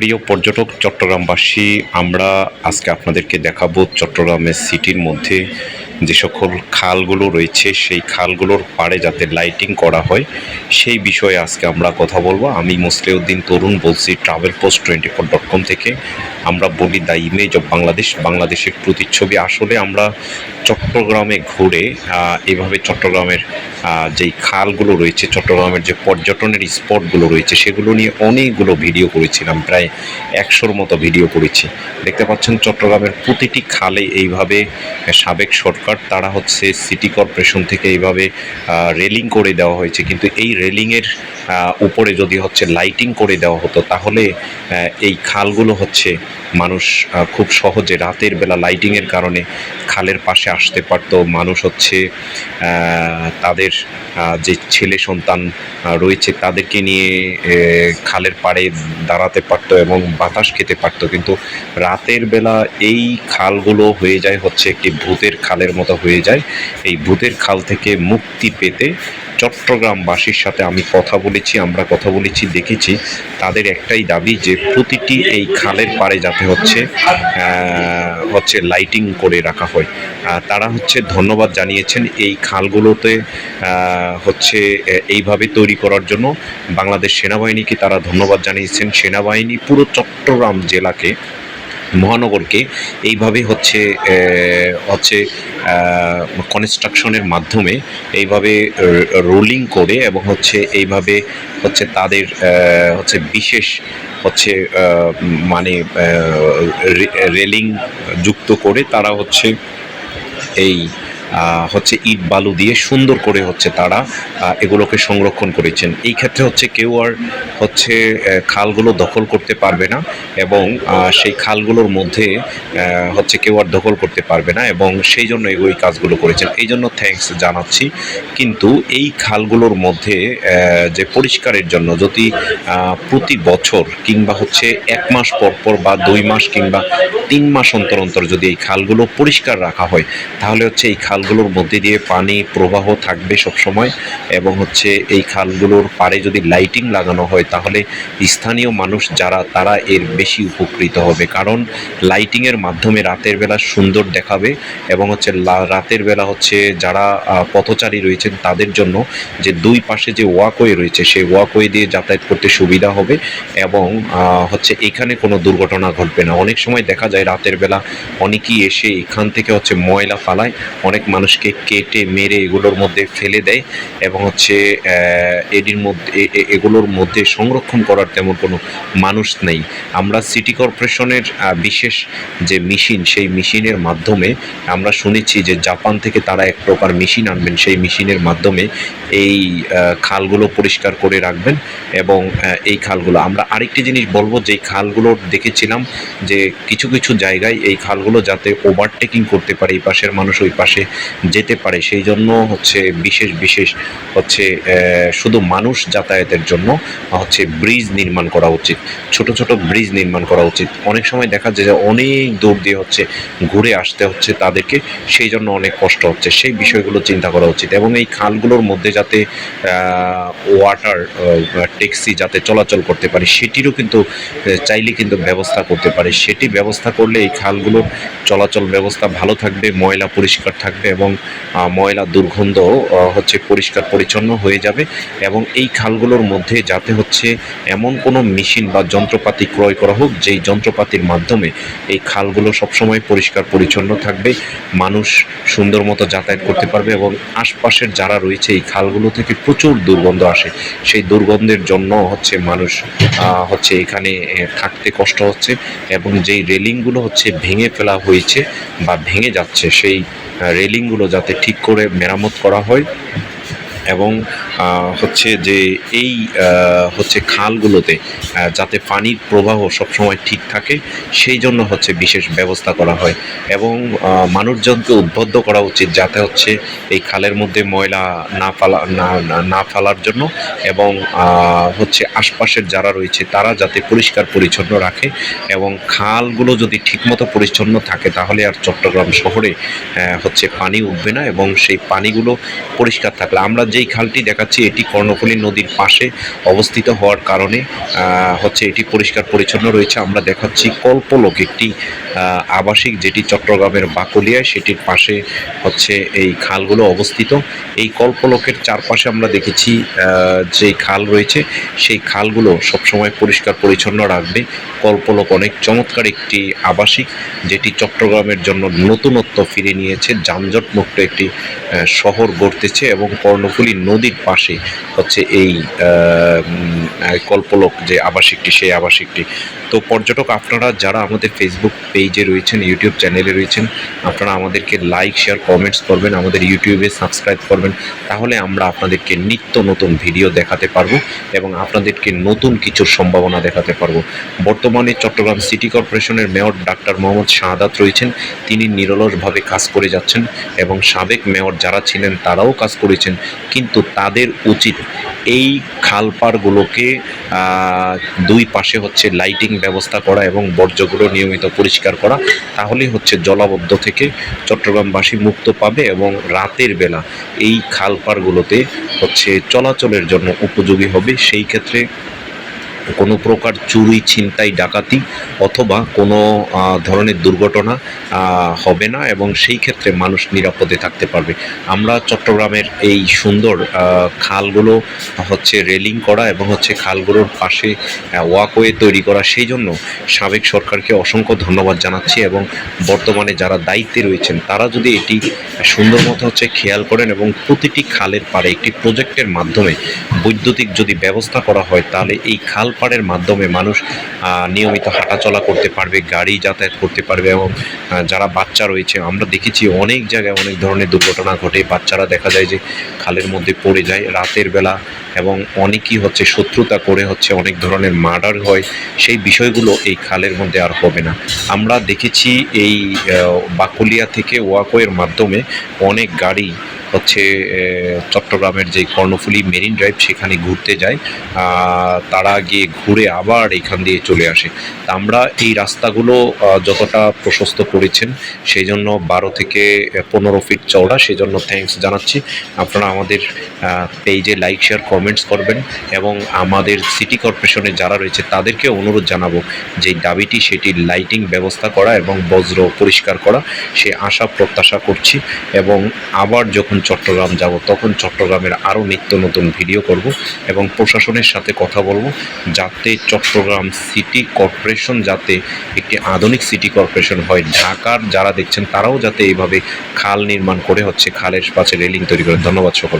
প্রিয় পর্যটক চট্টগ্রামবাসী আমরা আজকে আপনাদেরকে দেখাবো চট্টগ্রামের সিটির মধ্যে যে সকল খালগুলো রয়েছে, সেই খালগুলোর পাড়ে যাতে লাইটিং করা হয়, সেই বিষয়ে আজকে আমরা কথা বলব। আমি মুসলিউদ্দিন তরুণ বলছি travel post twenty four dot com থেকে। আমরা বলি দ্য ইমেজ অফ বাংলাদেশ, বাংলাদেশের প্রতিচ্ছবি। আসলে আমরা চট্টগ্রামে ঘুরে এভাবে চট্টগ্রামের যেই খালগুলো রয়েছে, চট্টগ্রামের যে পর্যটনের স্পটগুলো রয়েছে, সেগুলো নিয়ে অনেকগুলো ভিডিও করেছিলাম, প্রায় একশোর মতো ভিডিও করেছি। দেখতে পাচ্ছেন, চট্টগ্রামের প্রতিটি খালে এইভাবে সাবেক সরকার তারা হচ্ছে সিটি কর্পোরেশন থেকে এইভাবে রেলিং করে দেওয়া হয়েছে। কিন্তু এই রেলিংয়ের উপরে যদি হচ্ছে লাইটিং করে দেওয়া হতো, তাহলে এই খালগুলো হচ্ছে মানুষ খুব সহজে রাতের বেলা লাইটিংয়ের কারণে খালের পাশে আসতে পারতো। মানুষ হচ্ছে তাদের যে ছেলে সন্তান রয়েছে, তাদেরকে নিয়ে খালের পাড়ে দাঁড়াতে পারতো এবং বাতাস খেতে পারতো। কিন্তু রাতের বেলা এই খালগুলো হয়ে যায় হচ্ছে একটি ভূতের খালের মতো হয়ে যায়। এই ভূতের খাল থেকে মুক্তি পেতে চট্টগ্রামবাসীর সাথে আমি কথা বলেছি, আমরা কথা বলেছি, দেখেছি। তাদের একটাই দাবি যে প্রতিটি এই খালের পাড়ে যাতে হচ্ছে হচ্ছে লাইটিং করে রাখা হয়। তারা হচ্ছে ধন্যবাদ জানিয়েছেন এই খালগুলোতে হচ্ছে এইভাবে তৈরি করার জন্য। বাংলাদেশ সেনাবাহিনীকে তারা ধন্যবাদ জানিয়েছেন। সেনাবাহিনী পুরো চট্টগ্রাম জেলাকে মহানগরকে এইভাবে হচ্ছে হচ্ছে কনস্ট্রাকশনের মাধ্যমে এইভাবে রোলিং করে এবং হচ্ছে এইভাবে হচ্ছে তাদের হচ্ছে বিশেষ হচ্ছে মানে রেলিং যুক্ত করে তারা হচ্ছে এই হচ্ছে ইট বালু দিয়ে সুন্দর করে হচ্ছে তারা এগুলোকে সংরক্ষণ করেছেন। এই ক্ষেত্রে হচ্ছে কেউ আর হচ্ছে খালগুলো দখল করতে পারবে না এবং সেই খালগুলোর মধ্যে হচ্ছে কেউ আর দখল করতে পারবে না এবং সেই জন্য এই কাজগুলো করেছেন। এই জন্য থ্যাঙ্কস জানাচ্ছি। কিন্তু এই খালগুলোর মধ্যে যে পরিষ্কারের জন্য যদি প্রতি বছর কিংবা হচ্ছে এক মাস পর পর বা দুই মাস কিংবা তিন মাস অন্তর অন্তর যদি এই খালগুলো পরিষ্কার রাখা হয়, তাহলে হচ্ছে এই খালগুলোর মধ্যে দিয়ে পানি প্রবাহ থাকবে সব সময় এবং হচ্ছে এই খালগুলোর পাড়ে যদি লাইটিং লাগানো হয়, তাহলে স্থানীয় মানুষ যারা, তারা এর বেশি উপকৃত হবে। কারণ লাইটিংয়ের মাধ্যমে রাতের বেলা সুন্দর দেখাবে এবং হচ্ছে রাতের বেলা হচ্ছে যারা পথচারী রয়েছেন, তাদের জন্য যে দুই পাশে যে ওয়াকওয়ে রয়েছে, সেই ওয়াকওয়ে দিয়ে যাতায়াত করতে সুবিধা হবে এবং হচ্ছে এখানে কোনো দুর্ঘটনা ঘটবে না। অনেক সময় দেখা যায় রাতের বেলা অনেকেই এসে এখান থেকে হচ্ছে ময়লা ফালায়, অনেক মানুষকে কেটে, মেরে এগুলোর মধ্যে ফেলে দেয় এবং হচ্ছে এটির মধ্যে এগুলোর মধ্যে সংরক্ষণ করার তেমন কোনো মানুষ নেই। আমরা সিটি কর্পোরেশনের বিশেষ যে মেশিন, সেই মেশিনের মাধ্যমে আমরা শুনেছি যে জাপান থেকে তারা এক প্রকার মেশিন আনবেন। সেই মেশিনের মাধ্যমে এই খালগুলো পরিষ্কার করে রাখবেন এবং এই খালগুলো, আমরা আরেকটি জিনিস বলব, যে খালগুলো দেখেছিলাম যে কিছু কিছু জায়গায় এই খালগুলো যাতে ওভারটেকিং করতে পারে, এই পাশের মানুষ ওই পাশে যেতে পারে। সেই জন্য হচ্ছে বিশেষ বিশেষ হচ্ছে শুধু মানুষ যাতায়াতের জন্য হচ্ছে ব্রিজ নির্মাণ করা উচিত। ছোট ছোট ব্রিজ নির্মাণ করা উচিত। অনেক সময় দেখা যায় যে অনেক দূর দিয়ে হচ্ছে ঘুরে আসতে হচ্ছে তাদেরকে, সেই জন্য অনেক কষ্ট হচ্ছে। সেই বিষয়গুলো চিন্তা করা উচিত এবং এই খালগুলোর মধ্যে যাতে ওয়াটার ট্যাক্সি যাতে চলাচল করতে পারে, সেটিরও কিন্তু চাইলে কিন্তু ব্যবস্থা করতে পারে। সেটি ব্যবস্থা করলে এই খালগুলোর চলাচল ব্যবস্থা ভালো থাকবে, ময়লা পরিষ্কার থাকবে এবং ময়লা দুর্গন্ধ হচ্ছে পরিষ্কার পরিচ্ছন্ন হয়ে যাবে এবং এই খালগুলোর মধ্যে যাতে হচ্ছে এমন কোনো মেশিন বা যন্ত্রপাতি ক্রয় করা হোক, যেই যন্ত্রপাতির মাধ্যমে এই খালগুলো সবসময় পরিষ্কার পরিচ্ছন্ন থাকবে, মানুষ সুন্দর মতো যাতায়াত করতে পারবে এবং আশপাশের যারা রয়েছে এই খালগুলো থেকে প্রচুর দুর্গন্ধ আসে। সেই দুর্গন্ধের জন্য হচ্ছে মানুষ হচ্ছে এখানে থাকতে কষ্ট হচ্ছে এবং যেই রেলিংগুলো হচ্ছে ভেঙে ফেলা হয়েছে বা ভেঙে যাচ্ছে, সেই রেলিংগুলো যাতে ঠিক করে মেরামত করা হয় এবং হচ্ছে যে এই হচ্ছে খালগুলোতে যাতে পানির প্রবাহ সবসময় ঠিক থাকে, সেই জন্য হচ্ছে বিশেষ ব্যবস্থা করা হয়। এবং মানুষজনকে উদ্বুদ্ধ করা উচিত যাতে হচ্ছে এই খালের মধ্যে ময়লা না ফালা, না ফেলার জন্য এবং হচ্ছে আশপাশের যারা রয়েছে তারা যাতে পরিষ্কার পরিচ্ছন্ন রাখে এবং খালগুলো যদি ঠিকমতো পরিচ্ছন্ন থাকে তাহলে আর চট্টগ্রাম শহরে হচ্ছে পানি উঠবে না এবং সেই পানিগুলো পরিষ্কার থাকলে। আমরা যেই খালটি দেখাচ্ছি দেখাচ্ছি এটি কর্ণফুলী নদীর পাশে অবস্থিত হওয়ার কারণে হচ্ছে এটি পরিষ্কার পরিচ্ছন্ন রয়েছে। আমরা দেখাচ্ছি কল্পলোক একটি আবাসিক যেটি চট্টগ্রামের বাকলিয়ায়, সেটির পাশে হচ্ছে এই খালগুলো অবস্থিত। এই কল্পলোকের চারপাশে আমরা দেখেছি যে খাল রয়েছে, সেই খালগুলো সবসময় পরিষ্কার পরিচ্ছন্ন রাখবে। কল্পলোক অনেক চমৎকার একটি আবাসিক, যেটি চট্টগ্রামের জন্য নতুনত্ব ফিরে নিয়েছে। যানজট মুক্ত একটি শহর গড়তেছে এবং কর্ণফুলী নদীর পাশে হচ্ছে এই কল্পলোক যে আবাসিকটি, সেই আবাসিকটি। তো পর্যটক, আপনারা যারা আমাদের ফেসবুক পেজে রয়েছেন ইউটিউব চ্যানেলে রয়েছেন, আপনারা আমাদেরকে লাইক শেয়ার কমেন্টস করবেন, আমাদের ইউটিউবে সাবস্ক্রাইব করবেন। তাহলে আমরা আপনাদেরকে নিত্য নতুন ভিডিও দেখাতে পারব এবং আপনাদেরকে নতুন কিছুর সম্ভাবনা দেখাতে পারব। বর্তমানে চট্টগ্রাম সিটি কর্পোরেশনের মেয়র ডাক্তার মোহাম্মদ শাহাদাত রয়েছেন। তিনি নিরলসভাবে কাজ করে যাচ্ছেন এবং সাবেক মেয়র যারা ছিলেন, তারাও কাজ করেছেন। কিন্তু তাদের উচিত এই খালপাড়গুলোকে পাড়গুলোকে দুই পাশে হচ্ছে লাইটিং ব্যবস্থা করা এবং বর্জ্যগুলো নিয়মিত পরিষ্কার করা তাহলে হচ্ছে জলাবদ্ধ থেকে চট্টগ্রামবাসী মুক্ত পাবে এবং রাতের বেলা এই খালপাড়গুলোতে হচ্ছে চলাচলের জন্য উপযোগী হবে। সেই ক্ষেত্রে কোনো প্রকার চুরি, ছিনতাই, ডাকাতি অথবা কোনো ধরনের দুর্ঘটনা হবে না এবং সেই ক্ষেত্রে মানুষ নিরাপদে থাকতে পারবে। আমরা চট্টগ্রামের এই সুন্দর খালগুলো হচ্ছে রেলিং করা এবং হচ্ছে খালগুলোর পাশে ওয়াকওয়ে তৈরি করা। সেই জন্য সাবেক সরকারকে অসংখ্য ধন্যবাদ জানাচ্ছি এবং বর্তমানে যারা দায়িত্বে রয়েছেন, তারা যদি এটি সুন্দর মতো হচ্ছে খেয়াল করেন এবং প্রতিটি খালের পাড়ে একটি প্রজেক্টের মাধ্যমে বৈদ্যুতিক যদি ব্যবস্থা করা হয়, তাহলে এই খাল পাড়ের মাধ্যমে মানুষ নিয়মিত হাঁটাচলা করতে পারবে, গাড়ি যাতায়াত করতে পারবে এবং যারা বাচ্চা রয়েছে, আমরা দেখেছি অনেক জায়গায় অনেক ধরনের দুর্ঘটনা ঘটে। বাচ্চারা দেখা যায় যে খালের মধ্যে পড়ে যায় রাতের বেলা এবং অনেকেই হচ্ছে শত্রুতা করে হচ্ছে অনেক ধরনের মার্ডার হয়। সেই বিষয়গুলো এই খালের মধ্যে আর হবে না। আমরা দেখেছি এই বাকুলিয়া থেকে ওয়াকোয়ের মাধ্যমে অনেক গাড়ি হচ্ছে চট্টগ্রামের যে কর্ণফুলী মেরিন ড্রাইভ সেখানে ঘুরতে যায় তারা গিয়ে ঘুরে আবার এখান দিয়ে চলে আসে। তা আমরা এই রাস্তাগুলো যতটা প্রশস্ত করেছেন সেই জন্য বারো থেকে পনেরো ফিট চওড়া সেই জন্য থ্যাঙ্কস জানাচ্ছি। আপনারা আমাদের পেজে লাইক শেয়ার কমেন্টস করবেন এবং আমাদের সিটি কর্পোরেশনে যারা রয়েছে, তাদেরকে অনুরোধ জানাব যে দাবিটি, সেটি লাইটিং ব্যবস্থা করা এবং বজ্র পরিষ্কার করা, সে আশা, প্রত্যাশা করছি এবং আবার যখন চট্টগ্রাম যাব, তখন চট্টগ্রামের আরও নিত্য নতুন ভিডিও করব এবং প্রশাসনের সাথে কথা বলব যাতে চট্টগ্রাম সিটি কর্পোরেশন যাতে একটি আধুনিক সিটি কর্পোরেশন হয়। ঢাকার যারা দেখছেন তারাও যাতে এইভাবে খাল নির্মাণ করে হচ্ছে, খালের পাশে রেলিং তৈরি করে। ধন্যবাদ সকল